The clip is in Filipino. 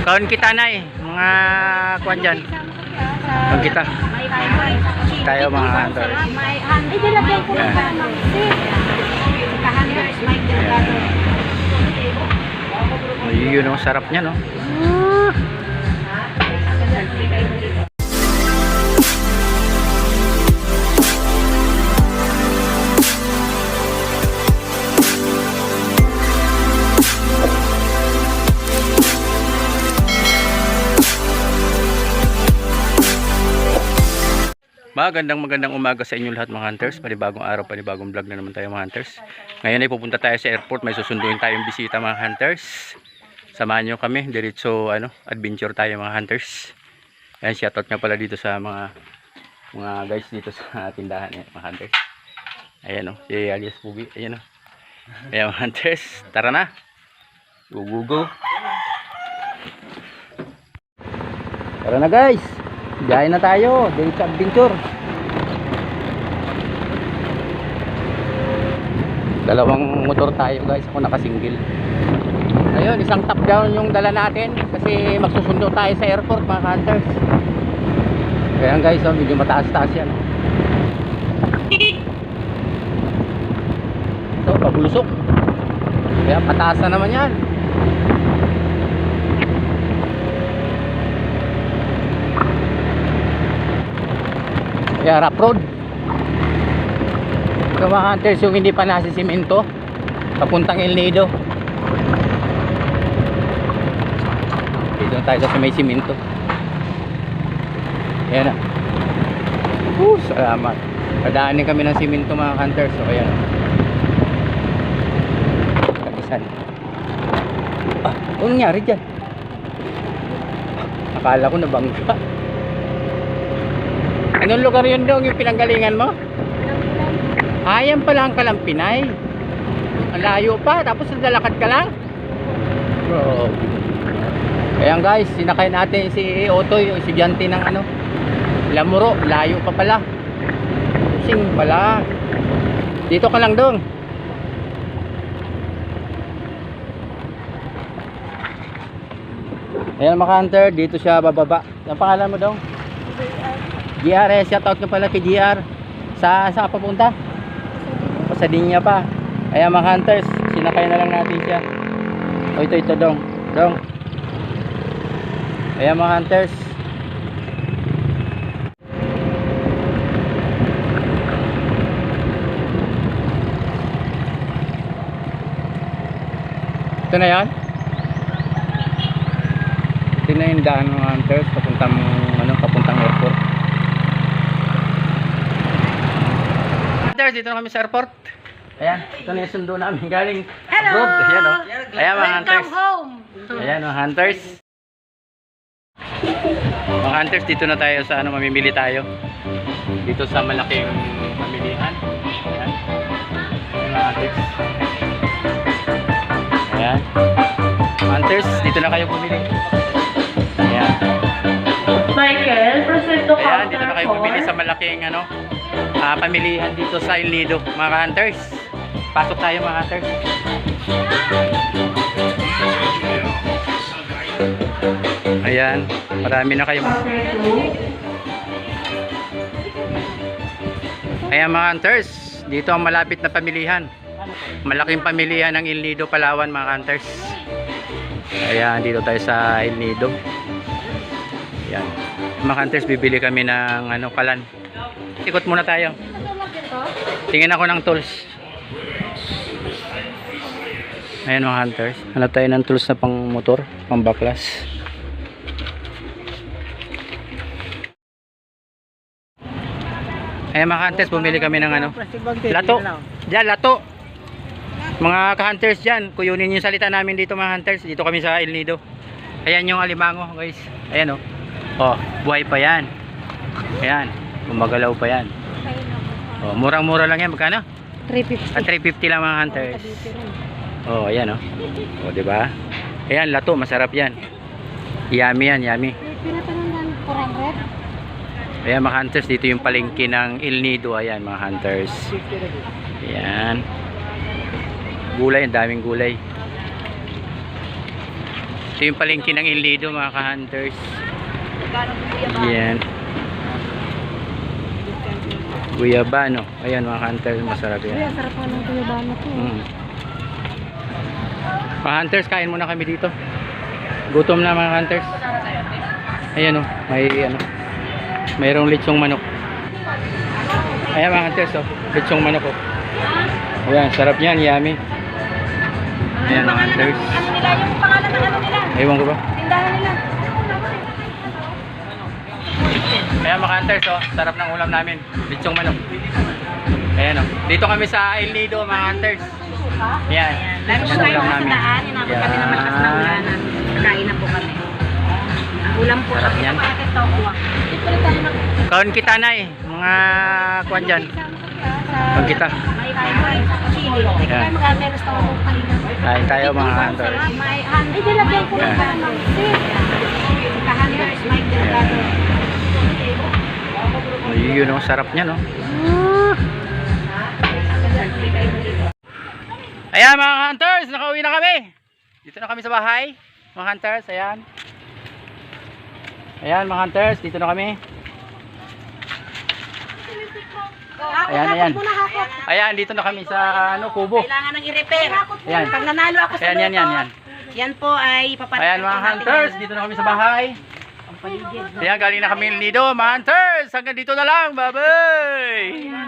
Kaon kita na eh. Mga kuan dyan. Kaon kita. Tayo mga hunters. Ay, dilagyan ko ng kanan. Kahunters, Mike Delgado. Ay, yun ang sarap niya no. Magandang magandang umaga sa inyo lahat mga hunters. Panibagong araw, panibagong vlog na naman tayo mga hunters. Ngayon ay pupunta tayo sa airport. May susunduin tayong bisita mga hunters. Samahan nyo kami. Diretso ano, adventure tayo mga hunters. Ayan, shoutout nga pala dito sa mga mga guys dito sa tindahan eh, mga hunters. Ayan o, si alias Pugi. Ayan o. Ayan mga hunters. Tara na. Go, go, go. Tara na guys. Biyahe na tayo. Diretso adventure. Dalawang motor tayo guys. Ako nakasingle. Ayun, isang top down yung dala natin kasi magsusundo tayo sa airport mga hunters. Kaya guys, oh, medyo mataas-taas yan. Ito, pabulusok. Kaya pataas na naman yan. Kaya rough road. Ito mga hunters yung hindi pa nasisimento. Papuntang El Nido. Dito na tayo sa may simento. Ayan na. Uh, salamat. Padaanin kami ng simento mga hunters. So, ayan. Kapisan. Ah, anong nangyari dyan? Akala ko nabangga. Anong lugar yun dong yung pinanggalingan mo? Ayan pala ang Kalampinay. Ang layo pa, tapos naglalakad ka lang? Bro. Ayan guys, sinakay natin si Otoy, yung estudyante ng ano, Lamuro, layo pa pala. Sing pala. Dito ka lang dong. Ayan mga hunter, dito siya bababa. Ang pangalan mo dong? GR, eh, shout out nyo pala kay GR. Sa, ka papunta? Sa Dinya pa. Ayan mga hunters, sinakay na lang natin siya. O ito, ito dong. Dong. Ayan mga hunters. Ito na yan? Ito na yung daan mga hunters papuntang, ano, papuntang airport. Dito na kami sa airport. Ayan, ito na yung sundo namin galing Hello! abroad. Ayan o. Ayan mga hunters. Welcome home! Ayan mga hunters. Mga hunters, dito na tayo sa ano, mamimili tayo. Dito sa malaking mamilihan. Ayan. Ayan mga hunters. Ayan. Hunters, dito na kayo bumili. Ayan. Michael, counter dito na kayo bumili sa malaking ano, ah, pamilihan dito sa El Nido, mga hunters. Pasok tayo mga hunters. Ayan, marami na kayo. Counter 2. Ayan mga hunters, dito ang malapit na pamilihan. Malaking pamilihan ng El Nido, Palawan mga hunters. Ayan, dito tayo sa El Nido. Ayan. Mga hunters, bibili kami ng ano, kalan. Ikot muna tayo. Tingin ako ng tools. Ayan mga hunters. Hanap tayo ng tools na pang motor, pang baklas. Ayan mga hunters, bumili kami ng ano. Lato. Diyan, lato. Mga ka-hunters dyan, kuyunin yung salita namin dito mga hunters. Dito kami sa El Nido. Ayan yung alimango guys. Ayan oh. Oh, buhay pa yan. Ayan, gumagalaw pa yan. Oh, murang-mura lang yan. Magkano? 350. At 350 lang mga hunters. Oh, ayan oh. Oh, di ba? Ayan, lato, masarap yan. Yummy yan, yummy. Pinatanong 400? Ayan mga hunters, dito yung palengke ng El Nido. Ayan mga hunters. Ayan. Gulay, ang daming gulay. Ito yung palengke ng Ilido mga ka-hunters. Yan. Guyabano. Ayan mga ka-hunters, masarap yan. Ang sarap ng tuyabano ko. Mm. Mga hunters, kain muna kami dito. Gutom na mga hunters. Ayan o, may ano, mayroong litsong manok. Ayan mga hunters oh, litsong manok oh. Ayan, sarap yan, yummy. Ayan mga hunters. Ano nila yung pangalan ng ano nila? Ewan ko ba? Tindahan nila. Ayan mga hunters oh, sarap ng ulam namin. Litsong manok. Ayan oh. Dito kami sa El Nido mga hunters. Ayan. Lalo tayo ulam sa namin. Inabot kami ng malakas na ulanan. Kain na po kami. Ulam po. Sarap yan. Kaon kita na eh. Mga kwan dyan. Kaon kita. Kain sa tayo mga hunters. May hand. Eh, nilagyan ko ng sis. Ka-handers, Mike Delgado. Ayun oh, sarap niya no. Ayan mga hunters, nakauwi na kami. Dito na kami sa bahay. Mga hunters, ayan. Ayan mga hunters, dito na kami. Ayan, ayan. Ayan, dito na kami sa ano, kubo. Kailangan ng i-repair. Ayan. Pag nanalo ako sa Ayan, yan, yan, yan. Yan po ay papatay. Ayan mga hunters, dito na kami sa bahay. Ayan, galing na kami mga hunters. Hanggang dito na lang. Bye-bye!